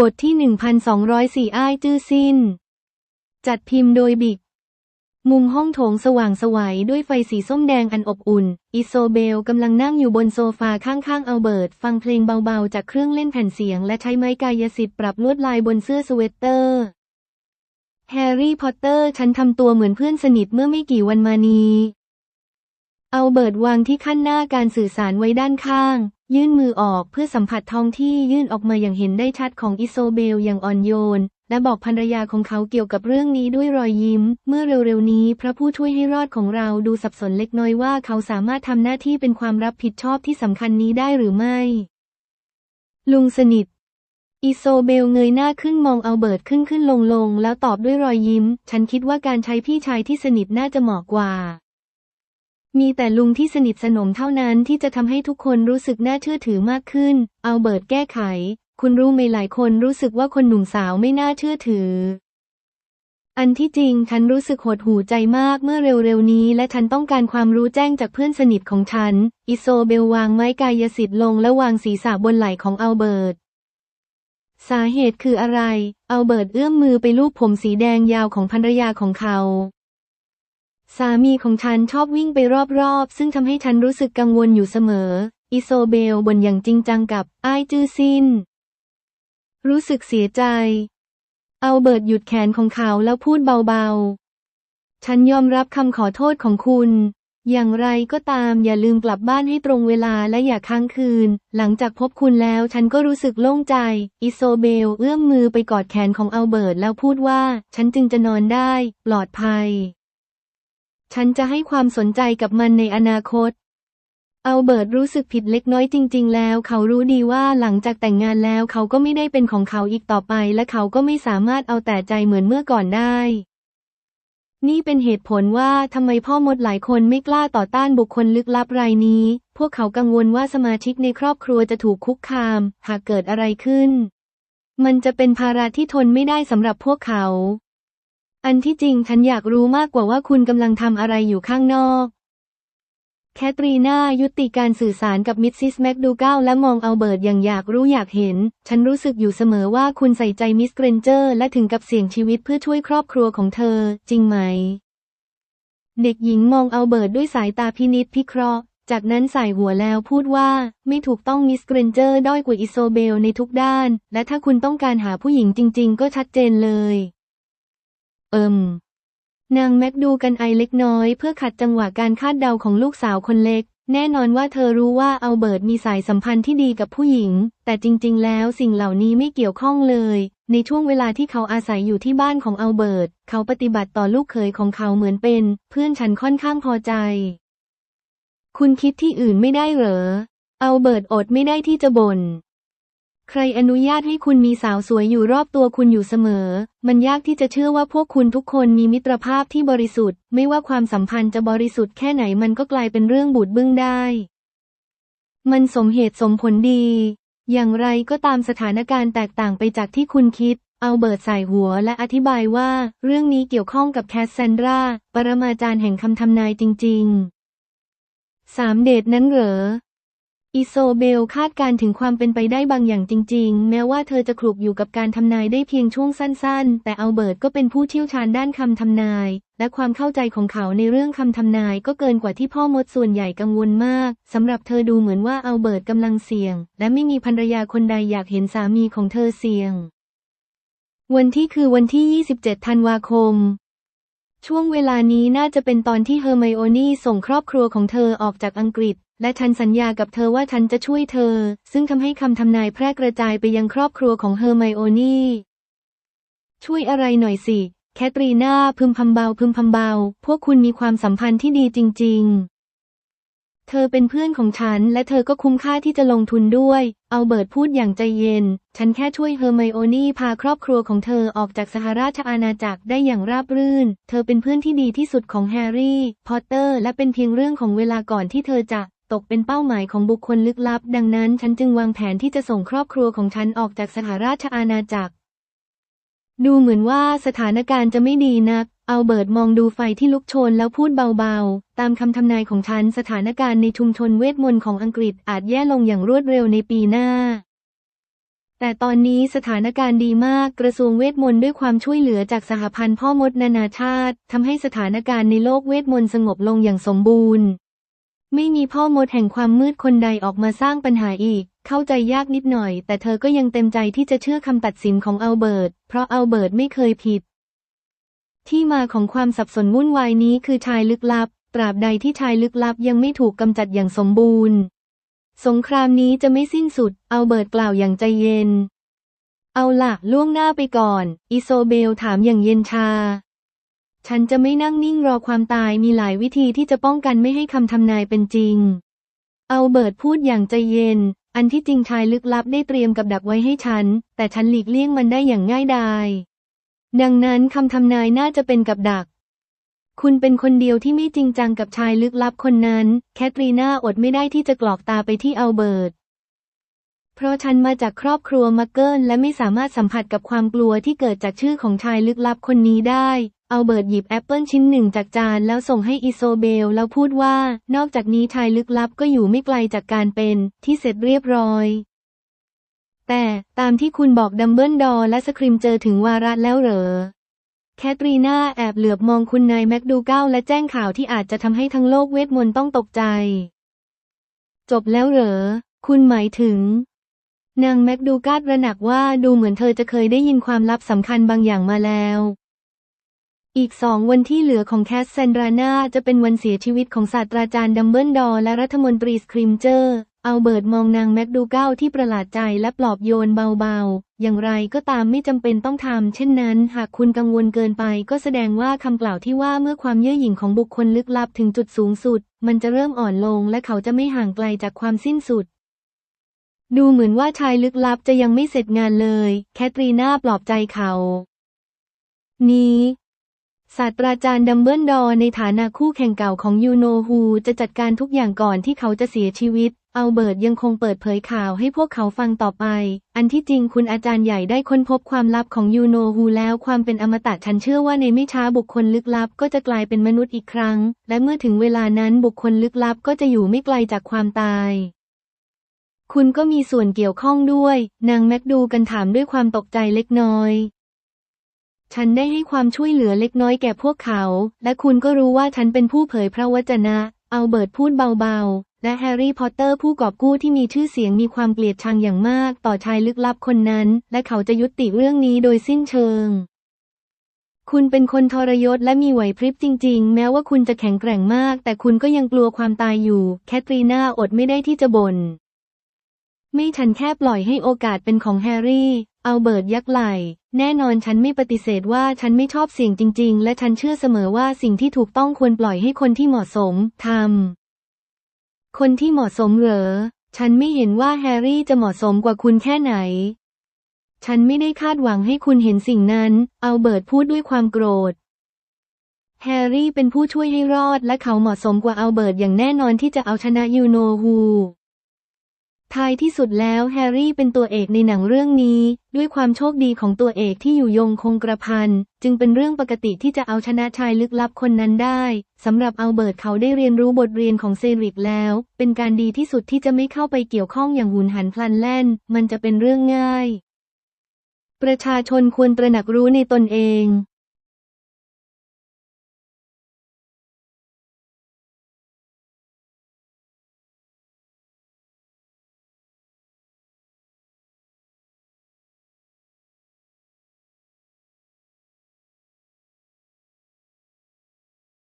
บทที่ 1204 อ้ายจื้อสิ้น จัดพิมพ์โดยบิก มุมห้องโถงสว่างสวัยด้วยไฟสีส้มแดงอันอบอุ่น อิโซเบลกำลังนั่งอยู่บนโซฟาข้างๆ อัลเบิร์ต ฟังเพลงเบาๆ จากเครื่องเล่นแผ่นเสียง และใช้ไม้กายสิทธิ์ปรับลวดลายบนเสื้อสเวตเตอร์ แฮร์รี่พอตเตอร์ ฉันทำตัวเหมือนเพื่อนสนิทเมื่อไม่กี่วันมานี้ เอาเบิร์ตวางที่ขั้นหน้าการสื่อสารไว้ด้านข้าง ยื่นมือออกเพื่อสัมผัสท้องที่ยื่นออกมาอย่างเห็นได้ชัดของอิโซเบลอย่างอ่อนโยน และบอกภรรยาของเขาเกี่ยวกับเรื่องนี้ด้วยรอยยิ้ม เมื่อเร็วๆนี้ พระผู้ช่วยให้รอดของเราดูสับสนเล็กน้อยว่าเขาสามารถทำหน้าที่เป็นความรับผิดชอบที่สำคัญนี้ได้หรือไม่ ลุงสนิทอิโซเบลเงยหน้าขึ้นมองเอาเบิร์ตขึ้นขึ้นลงลงแล้วตอบด้วยรอยยิ้ม ฉันคิดว่าการใช้พี่ชายที่สนิทน่าจะเหมาะกว่า มีแต่ลุงที่สนิทสนมเท่านั้นที่จะทำให้ทุกคนรู้สึกน่าเชื่อถือมากขึ้น เอาเบิร์ตแก้ไข คุณรู้ไหมหลายคนรู้สึกว่าคนหนุ่มสาวไม่น่าเชื่อถือ อันที่จริงฉันรู้สึกหดหูใจมากเมื่อเร็วๆนี้ และฉันต้องการความรู้แจ้งจากเพื่อนสนิทของฉัน อิโซเบลวางไม้กายสิทธิ์ลงและวางศีรษะบนไหล่ของอัลเบิร์ตสาเหตุคืออะไร อัลเบิร์ตเอื้อมมือไปลูบผมสีแดงยาวของภรรยาของเขา สามีของฉันชอบวิ่งไปรอบๆ ซึ่งทำให้ฉันรู้สึกกังวลอยู่เสมอ อิโซเบลบ่นอย่างจริงจังกับไอจื้อซิน รู้สึกเสียใจ เอัลเบิร์ตหยุดแขนของเขาแล้วพูดเบาๆ ฉันยอมรับคำขอโทษของคุณ อย่างไรก็ตามอย่าลืมกลับบ้านให้ตรงเวลาและอย่าค้างคืน หลังจากพบคุณแล้วฉันก็รู้สึกโล่งใจ อิโซเบลเอื้อมมือไปกอดแขนของเอัลเบิร์ตแล้วพูดว่า ฉันจึงจะนอนได้ ปลอดภัย ฉันจะให้ความสนใจกับมันในอนาคต เอัลเบิร์ตรู้สึกผิดเล็กน้อยจริง ๆ แล้ว เขารู้ดีว่าหลังจากแต่งงานแล้วเขาก็ไม่ได้เป็นของเขาอีกต่อไป และเขาก็ไม่สามารถเอาแต่ใจเหมือนเมื่อก่อนได้ นี่เป็นเหตุผลว่าทำไมพ่อมดหลายคนไม่กล้าต่อต้านบุคคลลึกลับรายนี้ พวกเขากังวลว่าสมาชิกในครอบครัวจะถูกคุกคาม หากเกิดอะไรขึ้น มันจะเป็นภาระที่ทนไม่ได้สำหรับพวกเขา อันที่จริงฉันอยากรู้มากกว่าว่าคุณกำลังทำอะไรอยู่ข้างนอก แคทรีนายุติการสื่อสารกับมิสซิสแมคดูเกลและมองเอัลเบิร์ตอย่างอยากรู้อยากเห็น ฉันรู้สึกอยู่เสมอว่าคุณใส่ใจมิสเกรนเจอร์และถึงกับเสี่ยงชีวิตเพื่อช่วยครอบครัวของเธอ จริงไหม เด็กหญิงมองเอัลเบิร์ตด้วยสายตาพินิษพิเคราะห์ จากนั้นใส่หัวแล้วพูดว่า ไม่ถูกต้องมิสเกรนเจอร์ด้อยกว่าอิโซเบลในทุกด้าน และถ้าคุณต้องการหาผู้หญิงจริง ๆ ก็ชัดเจนเลย เอิมนางแม็กดูกันไอเล็กน้อย เพื่อขัดจังหวะการคาดเดาของลูกสาวคนเล็ก แน่นอนว่าเธอรู้ว่าเอัลเบิร์ตมีสายสัมพันธ์ที่ดีกับผู้หญิง แต่จริง ๆ แล้วสิ่งเหล่านี้ไม่เกี่ยวข้องเลย ในช่วงเวลาที่เขาอาศัยอยู่ที่บ้านของเอัลเบิร์ตเขาปฏิบัติต่อลูกเขยของเขาเหมือนเป็น เพื่อนฉันค่อนข้างพอใจ คุณคิดที่อื่นไม่ได้เหรอ เอัลเบิร์ตอดไม่ได้ที่จะบน่น ใครอนุญาตให้คุณมีสาวสวยอยู่รอบตัวคุณอยู่เสมอ มันยากที่จะเชื่อว่าพวกคุณทุกคนมีมิตรภาพที่บริสุทธิ์ ไม่ว่าความสัมพันธ์จะบริสุทธิ์แค่ไหนมันก็กลายเป็นเรื่องบูดบึ้งได้ มันสมเหตุสมผลดี อย่างไรก็ตามสถานการณ์แตกต่างไปจากที่คุณคิด เอาเบิร์ตใส่หัวและอธิบายว่า เรื่องนี้เกี่ยวข้องกับแคสแซนดรา ปรมาจารย์แห่งคำทำนายจริง ๆสามเดทนั้นเหรอ อิโซเบลคาดการถึงความเป็นไปได้บางอย่างจริง ๆ แม้ว่าเธอจะคลุกอยู่กับการทำนายได้เพียงช่วงสั้น ๆ แต่อัลเบิร์ตก็เป็นผู้เชี่ยวชาญด้านคำทำนาย และความเข้าใจของเขาในเรื่องคำทำนายก็เกินกว่าที่พ่อมดส่วนใหญ่กังวลมาก สำหรับเธอดูเหมือนว่าอัลเบิร์ตกำลังเสี่ยง และไม่มีภรรยาคนใดอยากเห็นสามีของเธอเสี่ยง วันที่คือวันที่ 27 ธันวาคมช่วงเวลานี้น่าจะเป็นตอนที่เฮอร์ไมโอนี่ส่งครอบครัวของเธอออกจากอังกฤษ และฉันสัญญากับเธอว่าฉันจะช่วยเธอ ซึ่งทำให้คำทำนายแพร่กระจายไปยังครอบครัวของเฮอร์ไมโอนี่ ช่วยอะไรหน่อยสิ แคทรีนาพึมพำเบาพึมพำเบา พวกคุณมีความสัมพันธ์ที่ดีจริง ๆ เธอเป็นเพื่อนของฉัน และเธอก็คุ้มค่าที่จะลงทุนด้วย เอาเบิร์ตพูดอย่างใจเย็น ฉันแค่ช่วยเฮอร์ไมโอนี่พาครอบครัวของเธอออกจากสหราชอาณาจักรได้อย่างราบรื่น เธอเป็นเพื่อนที่ดีที่สุดของแฮร์รี่ พอตเตอร์ และเป็นเพียงเรื่องของเวลาก่อนที่เธอจะ ตกเป็นเป้าหมายของบุคคลลึกลับ ดังนั้นฉันจึงวางแผนที่จะส่งครอบครัวของฉันออกจากสหราชอาณาจักร ดูเหมือนว่าสถานการณ์จะไม่ดีนักอัลเบิร์ตมองดูไฟที่ลุกโชนแล้วพูดเบาๆ ตามคำทำนายของฉันสถานการณ์ในชุมชนเวทมนต์ของอังกฤษอาจแย่ลงอย่างรวดเร็วในปีหน้าแต่ตอนนี้สถานการณ์ดีมาก กระทรวงเวทมนต์ด้วยความช่วยเหลือจากสหพันธ์พ่อมดนานาชาติทำให้สถานการณ์ในโลกเวทมนต์สงบลงอย่างสมบูรณ์ ไม่มีพ่อมดแห่งความมืดคนใดออกมาสร้างปัญหาอีก เข้าใจยากนิดหน่อย แต่เธอก็ยังเต็มใจที่จะเชื่อคำตัดสินของอัลเบิร์ต เพราะอัลเบิร์ตไม่เคยผิด ที่มาของความสับสนวุ่นวายนี้คือชายลึกลับ ตราบใดที่ชายลึกลับยังไม่ถูกกำจัดอย่างสมบูรณ์ สงครามนี้จะไม่สิ้นสุด อัลเบิร์ตกล่าวอย่างใจเย็น เอาละล่วงหน้าไปก่อน อิโซเบลถามอย่างเย็นชา ฉันจะไม่นั่งนิ่งรอความตายมีหลายวิธีที่จะป้องกันไม่ให้คำทำนายเป็นจริง เอัลเบิร์ตพูดอย่างใจเย็น อันที่จริงชายลึกลับได้เตรียมกับดักไว้ให้ฉัน แต่ฉันหลีกเลี่ยงมันได้อย่างง่ายดาย ดังนั้นคำทำนายน่าจะเป็นกับดัก คุณเป็นคนเดียวที่ไม่จริงจังกับชายลึกลับคนนั้น แคทรีนาอดไม่ได้ที่จะกรอกตาไปที่เอัลเบิร์ตเพราะฉันมาจากครอบครัวมักเกิลและไม่สามารถสัมผัสกับความกลัวที่เกิดจากชื่อของชายลึกลับคนนี้ได้ อัลเบิร์ตหยิบแอปเปิลชิ้นหนึ่งจากจานแล้วส่งให้อิโซเบลแล้วพูดว่า นอกจากนี้ชายลึกลับก็อยู่ไม่ไกลจากการเป็นที่เสร็จเรียบร้อย แต่ตามที่คุณบอกดัมเบิลดอร์และสคริมเจอถึงวาระแล้วเหรอ แคทรีนาแอบเหลือบมองคุณนายแมคดูเก้าและแจ้งข่าวที่อาจจะทำให้ทั้งโลกเวทมนต์ต้องตกใจ จบแล้วเหรอ คุณหมายถึง นางแมคดูการ์ดระหนักว่าดูเหมือนเธอจะเคยได้ยินความลับสำคัญบางอย่างมาแล้ว อีกสองวันที่เหลือของแคสแซนดราน่าจะเป็นวันเสียชีวิตของศาสตราจารย์ดัมเบิลดอร์และรัฐมนตรีสคริมเจอร์อัลเบิร์ตมองนางแมคดูเก้าที่ประหลาดใจและปลอบโยนเบาๆ อย่างไรก็ตามไม่จำเป็นต้องทำเช่นนั้น หากคุณกังวลเกินไปก็แสดงว่าคำกล่าวที่ว่าเมื่อความเย่อหยิ่งของบุคคลลึกลับถึงจุดสูงสุด มันจะเริ่มอ่อนลงและเขาจะไม่ห่างไกลจากความสิ้นสุดดูเหมือนว่าชายลึกลับจะยังไม่เสร็จงานเลย แคทรีนาปลอบใจเขา นี้ ศาสตราจารย์ดัมเบิลดอร์ในฐานะคู่แข่งเก่าของยูโนฮูจะจัดการทุกอย่างก่อนที่เขาจะเสียชีวิตอัลเบิร์ตยังคงเปิดเผยข่าวให้พวกเขาฟังต่อไป อันที่จริงคุณอาจารย์ใหญ่ได้ค้นพบความลับของยูโนฮูแล้วความเป็นอมตะฉันเชื่อว่าในไม่ช้าบุคคลลึกลับก็จะกลายเป็นมนุษย์อีกครั้ง และเมื่อถึงเวลานั้นบุคคลลึกลับก็จะอยู่ไม่ไกลจากความตายคุณก็มีส่วนเกี่ยวข้องด้วย นางแม็กดูกันถามด้วยความตกใจเล็กน้อย ฉันได้ให้ความช่วยเหลือเล็กน้อยแก่พวกเขา และคุณก็รู้ว่าฉันเป็นผู้เผยพระวจนะ เอัลเบิร์ตพูดเบาๆ และแฮร์รี่พอตเตอร์ผู้กอบกู้ที่มีชื่อเสียงมีความเกลียดชังอย่างมากต่อชายลึกลับคนนั้น และเขาจะยุติเรื่องนี้โดยสิ้นเชิง คุณเป็นคนทรยศและมีไหวพริบจริง ๆ แม้ว่าคุณจะแข็งแกร่งมาก แต่คุณก็ยังกลัวความตายอยู่ แคทรีนาอดไม่ได้ที่จะบ่นไม่ฉันแค่ปล่อยให้โอกาสเป็นของแฮร์รี่ อัลเบิร์ตยักไหล่แน่นอนฉันไม่ปฏิเสธว่าฉันไม่ชอบเสี่ยงจริง ๆ และฉันเชื่อเสมอว่าสิ่งที่ถูกต้องควรปล่อยให้คนที่เหมาะสมทำ คนที่เหมาะสมเหรอ ฉันไม่เห็นว่าแฮร์รี่จะเหมาะสมกว่าคุณแค่ไหน ฉันไม่ได้คาดหวังให้คุณเห็นสิ่งนั้นอัลเบิร์ตพูดด้วยความโกรธ แฮร์รี่เป็นผู้ช่วยให้รอดและเขาเหมาะสมกว่าอัลเบิร์ตอย่างแน่นอนที่จะเอาชนะยูโนฮู ท้ายที่สุดแล้วแฮร์รี่เป็นตัวเอกในหนังเรื่องนี้ ด้วยความโชคดีของตัวเอกที่อยู่ยงคงกระพัน จึงเป็นเรื่องปกติที่จะเอาชนะชายลึกลับคนนั้นได้สำหรับอัลเบิร์ตเขาได้เรียนรู้บทเรียนของเซริกแล้ว เป็นการดีที่สุดที่จะไม่เข้าไปเกี่ยวข้องอย่างหุนหันพลันแล่น มันจะเป็นเรื่องง่าย ประชาชนควรตระหนักรู้ในตนเอง